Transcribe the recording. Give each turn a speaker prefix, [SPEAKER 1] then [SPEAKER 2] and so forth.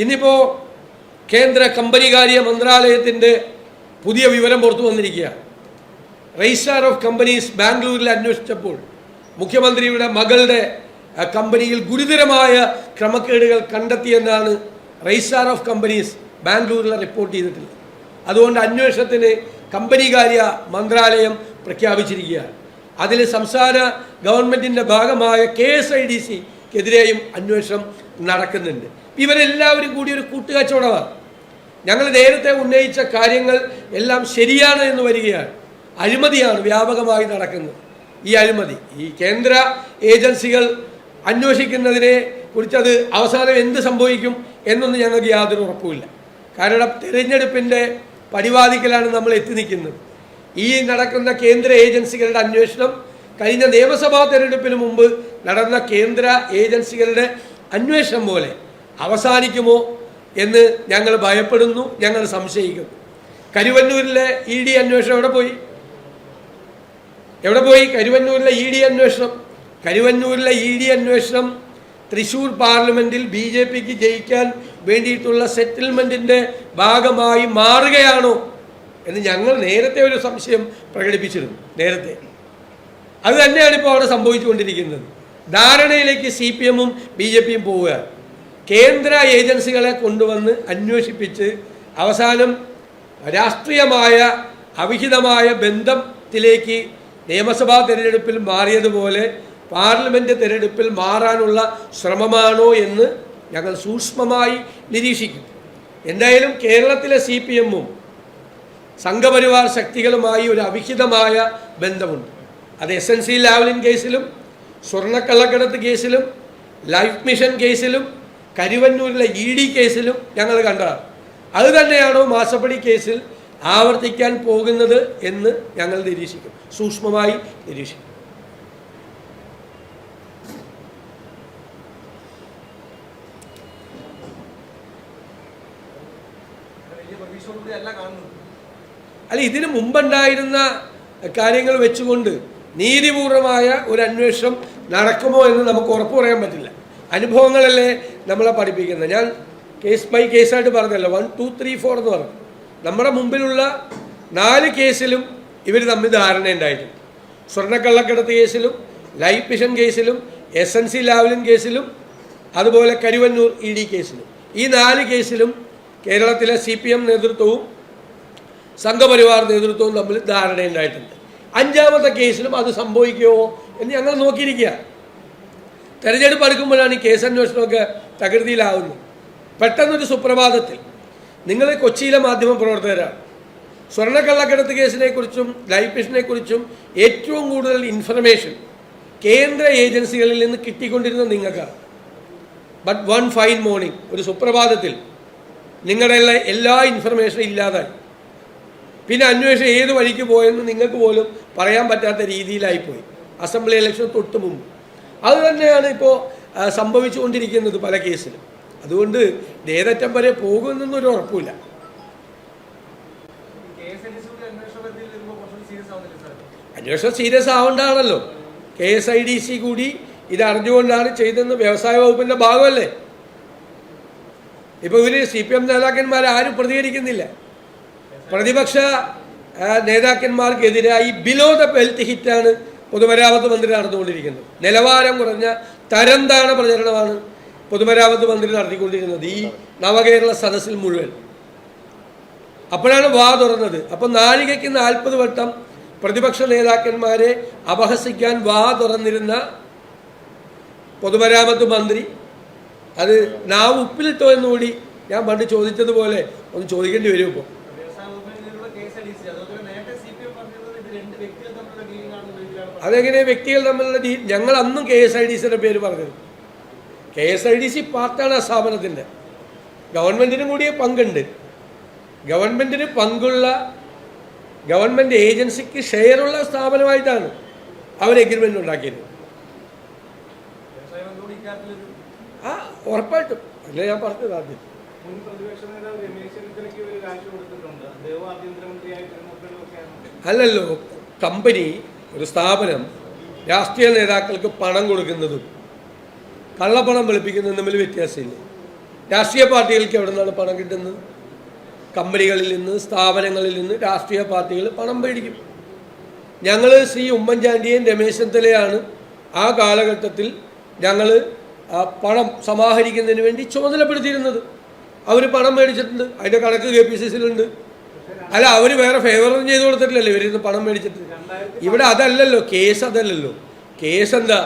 [SPEAKER 1] ഇന്നിപ്പോൾ കേന്ദ്ര കമ്പനികാര്യ മന്ത്രാലയത്തിന്റെ പുതിയ വിവരം പുറത്തു വന്നിരിക്കുക. രജിസ്ട്രാർ ഓഫ് കമ്പനീസ് ബാംഗ്ലൂരിൽ അന്വേഷിച്ചപ്പോൾ മുഖ്യമന്ത്രിയുടെ മകളുടെ കമ്പനിയിൽ ഗുരുതരമായ ക്രമക്കേടുകൾ കണ്ടെത്തിയെന്നാണ് രജിസ്ട്രാർ ഓഫ് കമ്പനീസ് ബാംഗ്ലൂരിൽ റിപ്പോർട്ട് ചെയ്തിട്ടുള്ളത്. അതുകൊണ്ട് അന്വേഷണത്തിന് കമ്പനികാര്യ മന്ത്രാലയം പ്രഖ്യാപിച്ചിരിക്കുകയാണ് അതിൽ സംസ്ഥാന ഗവൺമെന്റിന്റെ ഭാഗമായ കെ എസ് ഐ ഡി സിക്കെതിരെയും അന്വേഷണം നടക്കുന്നുണ്ട്. ഇവരെല്ലാവരും കൂടി ഒരു കൂട്ടുകച്ചവടമാണ് ഞങ്ങൾ നേരത്തെ ഉന്നയിച്ച കാര്യങ്ങൾ എല്ലാം ശരിയാണ് എന്ന് വരികയാണ്. അഴിമതിയാണ് വ്യാപകമായി നടക്കുന്നത്. ഈ അഴിമതി ഈ കേന്ദ്ര ഏജൻസികൾ അന്വേഷിക്കുന്നതിനെ കുറിച്ചത് അവസാനം എന്ത് സംഭവിക്കും എന്നൊന്നും ഞങ്ങൾക്ക് യാതൊരു ഉറപ്പുമില്ല. കാരണം തിരഞ്ഞെടുപ്പിന്റെ പരിപാടിക്കലാണ് നമ്മൾ എത്തി നിൽക്കുന്നത്. ഈ നടക്കുന്ന കേന്ദ്ര ഏജൻസികളുടെ അന്വേഷണം കഴിഞ്ഞ നിയമസഭാ തെരഞ്ഞെടുപ്പിന് മുമ്പ് നടന്ന കേന്ദ്ര ഏജൻസികളുടെ അന്വേഷണം പോലെ അവസാനിക്കുമോ എന്ന് ഞങ്ങൾ ഭയപ്പെടുന്നു ഞങ്ങൾ സംശയിക്കുന്നു കരുവന്നൂരിലെ ഇ ഡി അന്വേഷണം എവിടെ പോയി? എവിടെ പോയി? കരുവന്നൂരിലെ ഇ ഡി അന്വേഷണം. കരുവന്നൂരിലെ ഇ ഡി അന്വേഷണം തൃശൂർ പാർലമെന്റിൽ ബി ജെ പിക്ക് ജയിക്കാൻ വേണ്ടിയിട്ടുള്ള സെറ്റിൽമെന്റിന്റെ ഭാഗമായി മാറുകയാണോ എന്ന് ഞങ്ങൾ നേരത്തെ ഒരു സംശയം പ്രകടിപ്പിച്ചിരുന്നു നേരത്തെ. അത് തന്നെയാണ് ഇപ്പോൾ അവിടെ സംഭവിച്ചുകൊണ്ടിരിക്കുന്നത്. ധാരണയിലേക്ക് സി പി എമ്മും ബി ജെ പിയും പോവുകയാണ് കേന്ദ്ര ഏജൻസികളെ കൊണ്ടുവന്ന് അന്വേഷിപ്പിച്ച് അവസാനം രാഷ്ട്രീയമായ അവിഹിതമായ ബന്ധത്തിലേക്ക് നിയമസഭാ തിരഞ്ഞെടുപ്പിൽ മാറിയതുപോലെ പാർലമെന്റ് തിരഞ്ഞെടുപ്പിൽ മാറാനുള്ള ശ്രമമാണോ എന്ന് ഞങ്ങൾ സൂക്ഷ്മമായി നിരീക്ഷിക്കും. എന്തായാലും കേരളത്തിലെ സി പി എമ്മും സംഘപരിവാർ ശക്തികളുമായി ഒരു അവിഹിതമായ ബന്ധമുണ്ട്. അത് എസ് എൻ സി ലാവലിൻ കേസിലും സ്വർണക്കള്ളക്കടത്ത് കേസിലും ലൈഫ് മിഷൻ കേസിലും കരുവന്നൂരിലെ ഇ ഡി കേസിലും ഞങ്ങൾ കണ്ടതാണ്. അത് തന്നെയാണോ മാസപ്പടി കേസിൽ ആവർത്തിക്കാൻ പോകുന്നത് എന്ന് ഞങ്ങൾ നിരീക്ഷിക്കും. സൂക്ഷ്മമായി നിരീക്ഷിക്കും.
[SPEAKER 2] അല്ല
[SPEAKER 1] ഇതിനു മുമ്പുണ്ടായിരുന്ന കാര്യങ്ങൾ വെച്ചുകൊണ്ട് നീതിപൂർവമായ ഒരു അന്വേഷണം നടക്കുമോ എന്ന് നമുക്ക് ഉറപ്പ് പറയാൻ പറ്റില്ല. അനുഭവങ്ങളല്ലേ നമ്മളെ പഠിപ്പിക്കുന്നത്. ഞാൻ കേസ് ബൈ കേസായിട്ട് പറഞ്ഞല്ലോ. വൺ ടു ത്രീ ഫോർ എന്ന് പറഞ്ഞു. നമ്മുടെ മുമ്പിലുള്ള നാല് കേസിലും ഇവർ തമ്മിൽ ധാരണയുണ്ടായിട്ടുണ്ട് സ്വർണക്കള്ളക്കടത്ത് കേസിലും ലൈഫ് മിഷൻ കേസിലും എസ് എൻ സി ലാവലിൻ കേസിലും അതുപോലെ കരുവന്നൂർ ഇ ഡി കേസിലും. ഈ നാല് കേസിലും കേരളത്തിലെ സി പി എം നേതൃത്വവും സംഘപരിവാർ നേതൃത്വവും തമ്മിൽ ധാരണയുണ്ടായിട്ടുണ്ട് അഞ്ചാമത്തെ കേസിലും അത് സംഭവിക്കുമോ എന്ന് ഞങ്ങൾ നോക്കിയിരിക്കുക. തെരഞ്ഞെടുപ്പ് അടുക്കുമ്പോഴാണ് ഈ കേസ് അന്വേഷണമൊക്കെ തകൃതിയിലാവുന്നത്. പെട്ടെന്നൊരു സുപ്രഭാതത്തിൽ. നിങ്ങൾ കൊച്ചിയിലെ മാധ്യമ പ്രവർത്തകരാണ്. സ്വർണക്കള്ളക്കടത്ത് കേസിനെ കുറിച്ചും ലൈഫ് മിഷനെക്കുറിച്ചും ഏറ്റവും കൂടുതൽ ഇൻഫർമേഷൻ കേന്ദ്ര ഏജൻസികളിൽ നിന്ന് കിട്ടിക്കൊണ്ടിരുന്ന നിങ്ങൾക്കാണ്. ബട്ട് വൺ ഫൈൻ മോർണിംഗ് ഒരു സുപ്രഭാതത്തിൽ നിങ്ങളുടെ എല്ലാ ഇൻഫർമേഷനും ഇല്ലാതായി. പിന്നെ അന്വേഷണം ഏത് വഴിക്ക് പോയെന്ന് നിങ്ങൾക്ക് പോലും പറയാൻ പറ്റാത്ത രീതിയിലായിപ്പോയി. അസംബ്ലി ഇലക്ഷൻ തൊട്ട് മുമ്പ്. അത് തന്നെയാണ് ഇപ്പോൾ സംഭവിച്ചുകൊണ്ടിരിക്കുന്നത് പല കേസിലും. അതുകൊണ്ട് ഇത് ഏതറ്റം വരെ പോകുമെന്നൊന്നും ഒരു ഉറപ്പില്ല
[SPEAKER 2] അന്വേഷണ serious
[SPEAKER 1] ആവേണ്ടതാണല്ലോ K S I D C കൂടി ഇത് അറിഞ്ഞുകൊണ്ടാണ് ചെയ്തതെന്ന് വ്യവസായ വകുപ്പിന്റെ ഭാഗമല്ലേ? ഇപ്പോൾ ഇവർ സി പി എം നേതാക്കന്മാർ ആരും പ്രതികരിക്കുന്നില്ല. പ്രതിപക്ഷ നേതാക്കന്മാർക്കെതിരായി ബിലോ ദ ബെൽറ്റ് ഹിറ്റാണ് പൊതുമരാമത്ത് മന്ത്രി നടന്നുകൊണ്ടിരിക്കുന്നത്. നിലവാരം കുറഞ്ഞ തരം താണ പ്രചരണമാണ് പൊതുമരാമത്ത് മന്ത്രി നടത്തിക്കൊണ്ടിരിക്കുന്നത് ഈ നവകേരള സദസ്സിൽ മുഴുവൻ. അപ്പോഴാണ് വാ തുറന്നത്. അപ്പം നാഴികയ്ക്ക് നാൽപ്പത് വട്ടം പ്രതിപക്ഷ നേതാക്കന്മാരെ അപഹസിക്കാൻ വാ തുറന്നിരുന്ന പൊതുമരാമത്ത് മന്ത്രി അത് നാവ് ഉപ്പിലിട്ടോ എന്നുകൂടി ഞാൻ പണ്ട് ചോദിച്ചതുപോലെ ഒന്ന് ചോദിക്കേണ്ടി വരും ഇപ്പോൾ
[SPEAKER 2] വ്യവസായ വകുപ്പിനുള്ള കേസ് ഡി സി അതുപോലെ നേരത്തെ സി പി എം പറഞ്ഞിരുന്നത് ഇത് രണ്ട് വ്യക്തികൾ തമ്മിലുള്ള ഡീലിംഗ് ആണെന്ന രീതിയിലാണ് പറഞ്ഞത്.
[SPEAKER 1] അതെങ്ങനെ വ്യക്തികൾ തമ്മിലുള്ള ഞങ്ങൾ അന്നും കെ എസ് ഐ ഡി സിയുടെ പേര് പറഞ്ഞത് K S I D C പാർട്ടാണ് ആ സ്ഥാപനത്തിന്റെ. ഗവൺമെന്റിനും കൂടി പങ്കുണ്ട്. ഗവൺമെന്റിന് പങ്കുള്ള ഗവൺമെന്റ് ഏജൻസിക്ക് ഷെയറുള്ള സ്ഥാപനമായിട്ടാണ് അവർ എഗ്രിമെന്റ് ഉണ്ടാക്കിയത്. ആ ഉറപ്പായിട്ടും. അല്ലേ ഞാൻ പറഞ്ഞത് ആദ്യം. അല്ലല്ലോ കമ്പനി ഒരു സ്ഥാപനം രാഷ്ട്രീയ നേതാക്കൾക്ക് പണം കൊടുക്കുന്നതും കള്ളപ്പണം വെളുപ്പിക്കുന്നതും തമ്മിൽ വ്യത്യാസമില്ല. രാഷ്ട്രീയ പാർട്ടികൾക്ക് എവിടെ നിന്നാണ് പണം കിട്ടുന്നത്? കമ്പനികളിൽ നിന്ന് സ്ഥാപനങ്ങളിൽ നിന്ന് രാഷ്ട്രീയ പാർട്ടികൾ പണം മേടിക്കും. ഞങ്ങൾ ശ്രീ ഉമ്മൻചാണ്ടിയും രമേശ് ചെന്നിത്തലയാണ് ആ കാലഘട്ടത്തിൽ ഞങ്ങൾ പണം സമാഹരിക്കുന്നതിന് വേണ്ടി ചുമതലപ്പെടുത്തിയിരുന്നത്. അവർ പണം മേടിച്ചിട്ടുണ്ട്. അതിന്റെ കണക്ക് കെ പി സി സിയിലുണ്ട്. അല്ല അവർ വേറെ ഫേവറൊന്നും ചെയ്തു കൊടുത്തിട്ടില്ലല്ലോ. ഇവരിന്ന് പണം മേടിച്ചിട്ട്. ഇവിടെ അതല്ലല്ലോ കേസ് അതല്ലല്ലോ. കേസ് എന്താ?